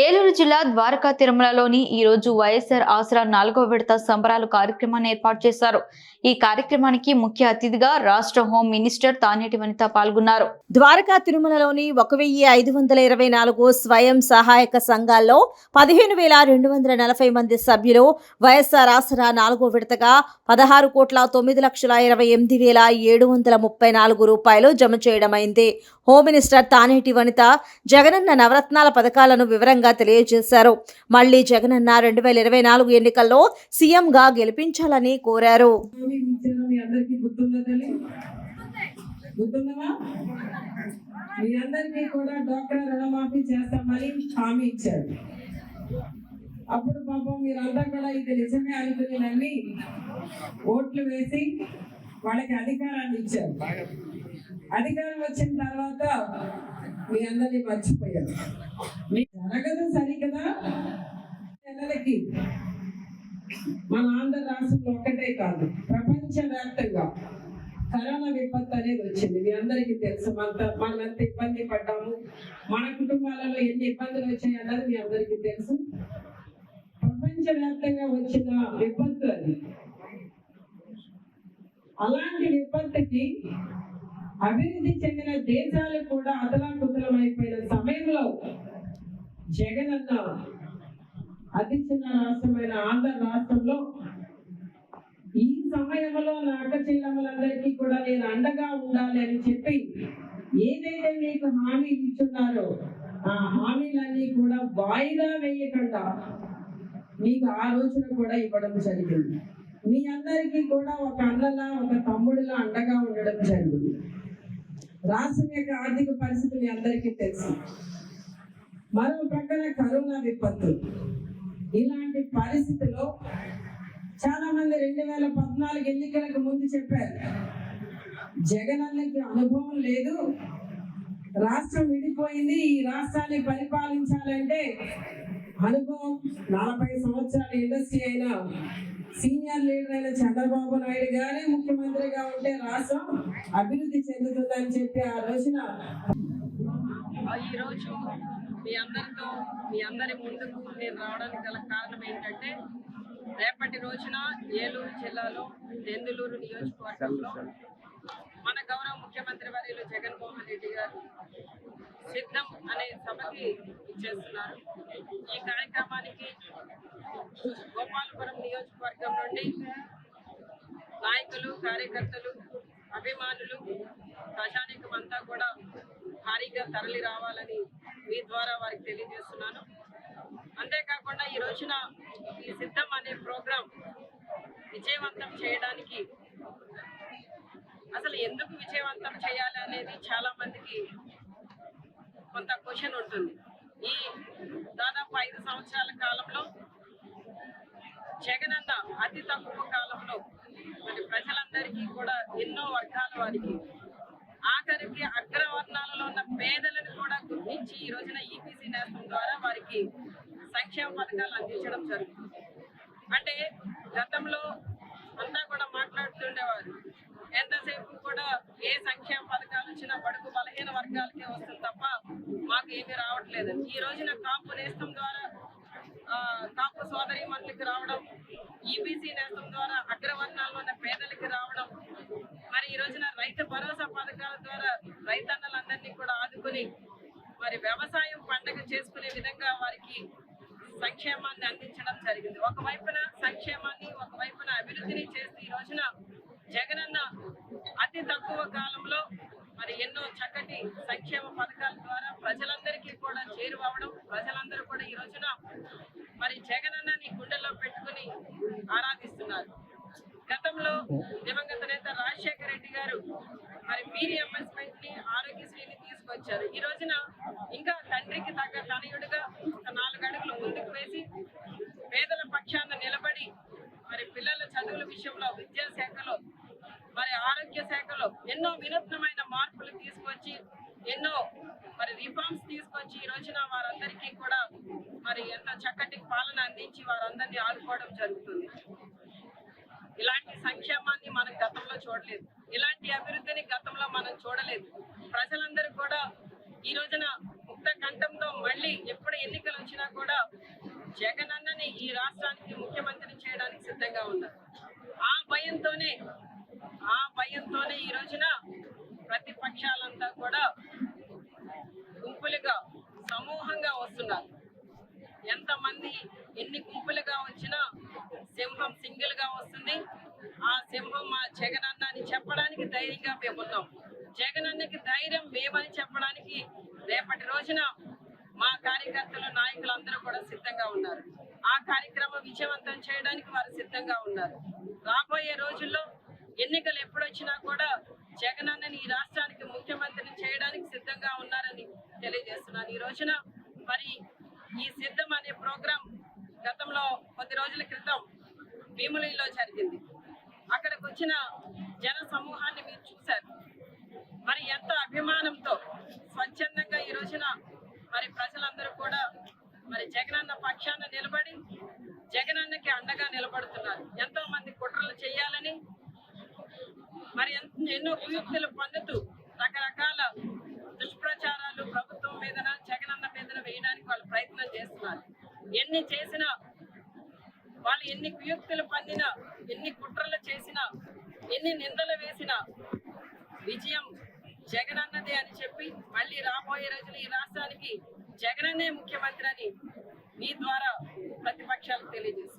ఏలూరు జిల్లా ద్వారకా తిరుమలలోని ఈ రోజు వైఎస్ఆర్ ఆసరా నాలుగో విడత సంబరాలు కార్యక్రమాన్ని ఏర్పాటు చేశారు. ఈ కార్యక్రమానికి ముఖ్య అతిథిగా రాష్ట్ర హోం మినిస్టర్ తానేటి వనిత పాల్గొన్నారు. ద్వారకా తిరుమలలోని ఒక వెయ్యి ఐదు వందల ఇరవై నాలుగు స్వయం సహాయక సంఘాల్లో పదిహేను వేల రెండు వందల నలభై మంది సభ్యులు వైఎస్ఆర్ ఆసరా నాలుగో విడతగా పదహారు కోట్ల తొమ్మిది లక్షల ఇరవై ఎనిమిది వేల ఏడు వందల ముప్పై నాలుగు రూపాయలు జమ చేయడమైంది. హోమ్ మినిస్టర్ తానేటి వనిత జగనన్న నవరత్నాల పథకాలను వివరంగా స్పష్టంగా తెలియజేశారు. మళ్ళీ జగనన్న రెండు వేల ఇరవై నాలుగు ఎన్నికల్లో సీఎంగా గెలిపించాలని కోరారు. మీ అందరికీ కూడా డాక్టర్ రుణమాఫీ చేస్తామని హామీ ఇచ్చారు అప్పుడు పాపం మీరంతా కూడా ఇది నిజమే అనుకుని నమ్మి ఓట్లు వేసి వాళ్ళకి అధికారాన్ని ఇచ్చారు. అధికారం వచ్చిన తర్వాత మీ అందరినీ మర్చిపోయారు మీ జరగదు సరికదా పిల్లలకి మన ఆంధ్ర రాష్ట్రంలో ఒక్కటే కాదు ప్రపంచవ్యాప్తంగా కరోనా విపత్తు అనేది వచ్చింది. మీ అందరికీ తెలుసు మనంత మనం ఎంత ఇబ్బంది పడ్డాము మన కుటుంబాలలో ఎన్ని ఇబ్బందులు వచ్చాయి అన్నది మీ అందరికీ తెలుసు. ప్రపంచవ్యాప్తంగా వచ్చిన విపత్తు అది. అలాంటి విపత్తుకి అభివృద్ధి చెందిన దేశాలు కూడా అతలాకుతలమైపోయిన సమయంలో జగన్ అన్న అతి చిన్న రాష్ట్రమైన ఆంధ్ర రాష్ట్రంలో ఈ సమయంలో నా అక్క చెల్లెమ్మలందరికీ కూడా నేను అండగా ఉండాలి అని చెప్పి ఏదైతే మీకు హామీ ఇచ్చున్నారో ఆ హామీలన్నీ కూడా వాయిదా వేయకుండా మీకు ఆ రోజున కూడా ఇవ్వడం జరిగింది. మీ అందరికీ కూడా ఒక అన్నలా ఒక తమ్ముడిలా అండగా ఉండడం జరిగింది. రాష్ట్రం యొక్క ఆర్థిక పరిస్థితి మీ అందరికీ తెలుసు. మరో ప్రక్కన కరోనా విపత్తు. ఇలాంటి పరిస్థితిలో చాలా మంది రెండు వేల పద్నాలుగు ఎన్నికలకు ముందు చెప్పారు. జగన్ అన్నకి అనుభవం లేదు. రాష్ట్రం విడిపోయింది. ఈ రాష్ట్రాన్ని పరిపాలించాలంటే అనుభవం నలభై సంవత్సరాల ఇండస్ట్రీ అయిన సీనియర్ లీడర్ అయిన చంద్రబాబు నాయుడు గారే ముఖ్యమంత్రిగా ఉంటే రాష్ట్రం అభివృద్ధి చెందుతుందని చెప్పి ఆ రోజున ఈరోజు మీ అందరితో మీ అందరి ముందుకు నేను రావడానికి గల కారణం ఏంటంటే రేపటి రోజున ఏలూరు జిల్లాలో దెందులూరు నియోజకవర్గంలో మన గౌరవ ముఖ్యమంత్రి వర్యులు జగన్మోహన్ రెడ్డి గారు సిద్ధం అనే సభకి ఇచ్చేస్తున్నారు ఈ కార్యక్రమానికి గోపాలపురం నియోజకవర్గం నుండి నాయకులు కార్యకర్తలు అభిమానులు ప్రజానికం అంతా కూడా భారీగా తరలి రావాలని మీ ద్వారా వారికి తెలియజేస్తున్నాను. అంతేకాకుండా ఈ రోజున ఈ సిద్ధం అనే ప్రోగ్రాం విజయవంతం చేయడానికి అసలు ఎందుకు విజయవంతం చేయాలి అనేది చాలా మందికి కొంత క్వశ్చన్ ఉంటుంది. ఈ దాదాపు ఐదు సంవత్సరాల కాలంలో అతి తక్కువ కాలంలో మరి ప్రజలందరికీ కూడా ఎన్నో వర్గాల వారికి ఆఖరికి అగ్రవర్ణాలలో ఉన్న పేదలను కూడా గుర్తించి ఈ రోజున ఈపీసీ నేస్తం ద్వారా వారికి సంక్షేమ పథకాలు అందించడం జరుగుతుంది. అంటే గతంలో అంతా కూడా మాట్లాడుతుండేవారు. ఎంతసేపు కూడా ఏ సంక్షేమ పథకాలు వచ్చినా బడుగు బలహీన వర్గాలకే వస్తుంది తప్ప మాకు ఏమీ రావట్లేదు. ఈ రోజున కాపు నేస్తం ద్వారా కాపు సోదరి మనులకి రావడం ఈబీసీ నేస్తం ద్వారా అగ్రవర్ణాల్లో ఉన్న పేదలకి రావడం మరి ఈ రోజున రైతు భరోసా పథకాల ద్వారా రైతన్నలందరినీ కూడా ఆదుకుని మరి వ్యవసాయం పండగ చేసుకునే విధంగా వారికి సంక్షేమాన్ని అందించడం జరిగింది. ఒకవైపున సంక్షేమాన్ని ఒకవైపున అభివృద్ధిని చేస్తూ ఈ రోజున జగనన్న అతి తక్కువ కాలంలో మరి ఎన్నో చక్కటి సంక్షేమ పథకాల ద్వారా ప్రజలందరికీ కూడా చేరువవడం ప్రజలందరూ కూడా ఈ రోజున మరి జగనన్నని గుండెల్లో పెట్టుకుని ఆరాధిస్తున్నారు. గతంలో దివంగత నేత రాజశేఖర రెడ్డి గారు మరి పీరి ఎంఎస్మెంట్ని ఆరోగ్యశ్రీని తీసుకొచ్చారు. ఈ రోజున ఇంకా తండ్రికి తగ్గ తనయుడిగా ఒక నాలుగు అడుగులు ముందుకు వేసి పేదల పక్షాన నిలబడి మరి పిల్లల చదువుల విషయంలో విద్యాశాఖలో మరి ఆరోగ్య శాఖలో ఎన్నో వినూత్నమైన మార్పులు తీసుకొచ్చి ఎన్నో మరి రిఫార్మ్స్ తీసుకొచ్చి ఈ రోజున వారందరికీ కూడా మరి ఎంత చక్కటి పాలన అందించి వారందరినీ ఆదుకోవడం జరుగుతుంది. ఇలాంటి సంక్షేమాన్ని మనం గతంలో చూడలేదు. ఇలాంటి అభివృద్ధిని గతంలో మనం చూడలేదు. ప్రజలందరూ కూడా ఈ రోజున ముక్త ముక్త కంఠంతో మళ్ళీ ఎప్పుడు ఎన్నికలు వచ్చినా కూడా జగన్ అన్నని ఈ రాష్ట్రానికి ముఖ్యమంత్రిని చేయడానికి సిద్ధంగా ఉన్నారు. ఆ భయంతోనే ఆ భయంతోనే ఈ రోజున ప్రతిపక్షాలంతా కూడా గుంపులుగా సమూహంగా వస్తున్నారు. ఎంతమంది ఎన్ని గుంపులుగా వచ్చినా సింహం సింగిల్గా వస్తుంది. ఆ సింహం మా జగనన్న అని చెప్పడానికి ధైర్యంగా మేమున్నాం జగనన్నకి ధైర్యం మేమని చెప్పడానికి రేపటి రోజున మా కార్యకర్తలు నాయకులందరూ కూడా సిద్ధంగా ఉన్నారు. ఆ కార్యక్రమం విజయవంతం చేయడానికి వారు సిద్ధంగా ఉన్నారు. రాబోయే రోజుల్లో ఎన్నికలు ఎప్పుడొచ్చినా కూడా జగనన్నని ఈ రాష్ట్రానికి ముఖ్యమంత్రిని చేయడానికి సిద్ధంగా ఉన్నారని తెలియజేస్తున్నాను. ఈ రోజున మరి ఈ సిద్ధం అనే ప్రోగ్రాం గతంలో కొద్ది రోజుల క్రితం భీములిలో జరిగింది. అక్కడికి వచ్చిన జన సమూహాన్ని మీరు చూశారు. మరి ఎంత అభిమానంతో స్వచ్ఛందంగా ఈ రోజున మరి ప్రజలందరూ కూడా మరి జగనన్న పక్షాన నిలబడి జగనన్నకి అండగా నిలబడుతున్నారు. ఎంతో మంది కుట్రలు చేయాలని మరి ఎన్నో కుయుక్తులు పొందుతూ రకరకాల దుష్ప్రచారాలు ప్రభుత్వం మీదన జగనన్న మీదన వేయడానికి వాళ్ళు ప్రయత్నం చేస్తున్నారు. ఎన్ని చేసినా వాళ్ళు ఎన్ని కుయుక్తులు పొందినా ఎన్ని కుట్రలు చేసినా ఎన్ని నిందలు వేసినా విజయం జగన్ అన్నదే అని చెప్పి మళ్ళీ రాబోయే రోజులు ఈ రాష్ట్రానికి జగనన్నే ముఖ్యమంత్రి అని మీ ద్వారా ప్రతిపక్షాలు తెలియజేశారు